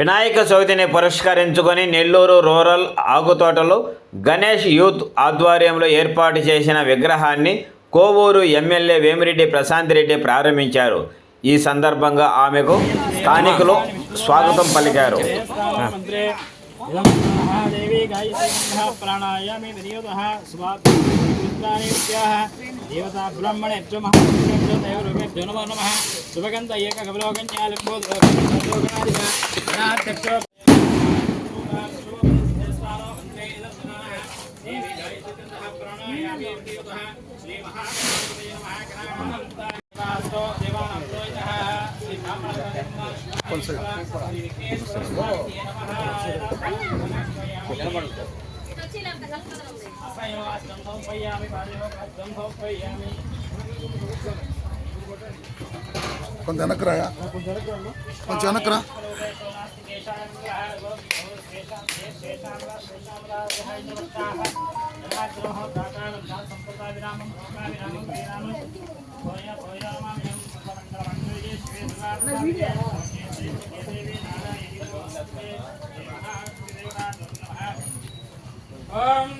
వినాయక చవితిని పురస్కరించుకొని నెల్లూరు రూరల్ ఆకుతోటలో గణేష్ యూత్ ఆధ్వర్యంలో ఏర్పాటు చేసిన విగ్రహాన్ని కోవూరు ఎమ్మెల్యే వేమిరెడ్డి ప్రశాంత్ రెడ్డి ప్రారంభించారు. ఈ సందర్భంగా ఆమెకు స్థానికులు స్వాగతం పలికారు. మంత్రే ఇదం మహాదేవి వినియోగः స్వాత్మాని విద్యాः దేవతా బ్రహ్మణేభ్యో మహాదేవేభ్యో దైవరూపేభ్యో నమో నమః శుభగంధ ఏక కవిలోకన్యాలింబో గణాధ్యక్షో కొంచెం వెనక్రా కొంచెం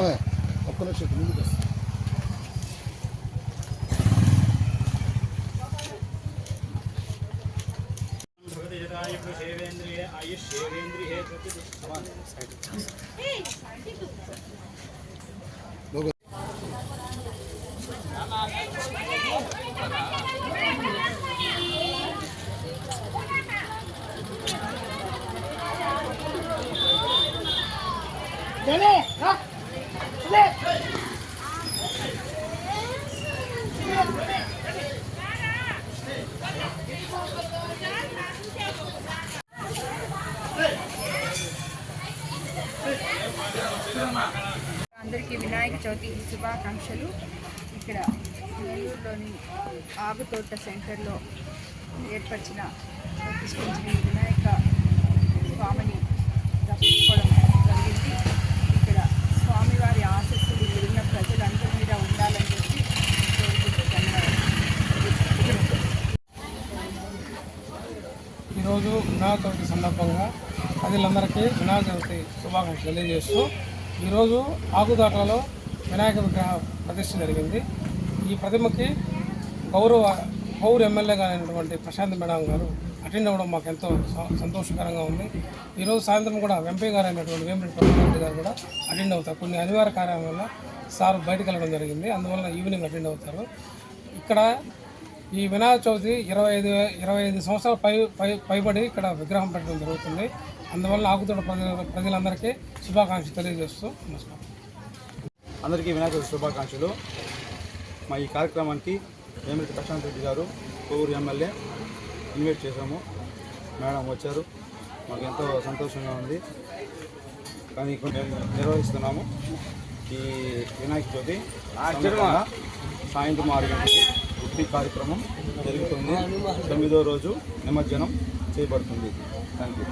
Evet. Okuna çekimi gidelim. Hey! Vinayaka Chavithi శుభాకాంక్షలు. ఇక్కడ నెల్లూరులోని ఆగుతోట సెంటర్లో ఏర్పరిచిన ప్రతిష్ఠించిన వినాయక స్వామిని దర్శించుకోవడం జరిగింది. ఇక్కడ స్వామివారి ఆశస్సులు విన్న ప్రజలందరి మీద ఉండాలని చెప్పి ఈరోజు వినాయక చవితి సందర్భంగా ప్రజలందరికీ వినాయక చవితి శుభాకాంక్షలు తెలియజేస్తూ ఈరోజు ఆకుదాటలలో వినాయక విగ్రహ ప్రతిష్ట జరిగింది. ఈ ప్రతిమకి గౌరవ పౌరు ఎమ్మెల్యే అయినటువంటి ప్రశాంత్ మేడం గారు అటెండ్ అవ్వడం మాకు ఎంతో స- సంతోషకరంగా ఉంది. ఈరోజు సాయంత్రం కూడా వెంపయ్య గారు అయినటువంటి వేమిరెడ్డి ప్రశాంత్ గారు కూడా అటెండ్ అవుతారు. కొన్ని అనివార్య కార్యాల వల్ల సార్ బయటకు వెళ్ళడం జరిగింది. అందువల్ల ఈవినింగ్ అటెండ్ అవుతారు. ఇక్కడ ఈ వినాయక చవితి ఇరవై ఐదు ఇరవై ఐదు సంవత్సరాల పై పై పైబడి ఇక్కడ విగ్రహం పెట్టడం జరుగుతుంది. అందువల్ల ఆకుతోట ప్రజలందరికీ శుభాకాంక్షలు తెలియజేస్తూ నమస్కారం. అందరికీ వినాయక చవితి శుభాకాంక్షలు. మా ఈ కార్యక్రమానికి వేమిరెడ్డి ప్రశాంత్ రెడ్డి గారు కోవూరు ఎమ్మెల్యే ఇన్వైట్ చేశాము. మేడం వచ్చారు. మాకు ఎంతో సంతోషంగా ఉంది. కానీ మేము నిర్వహిస్తున్నాము. ఈ వినాయక చవితి సాయంత్రం ఆరు గంటలకి వృత్తి కార్యక్రమం జరుగుతుంది. తొమ్మిదో రోజు నిమజ్జనం చేయబడుతుంది. Thank you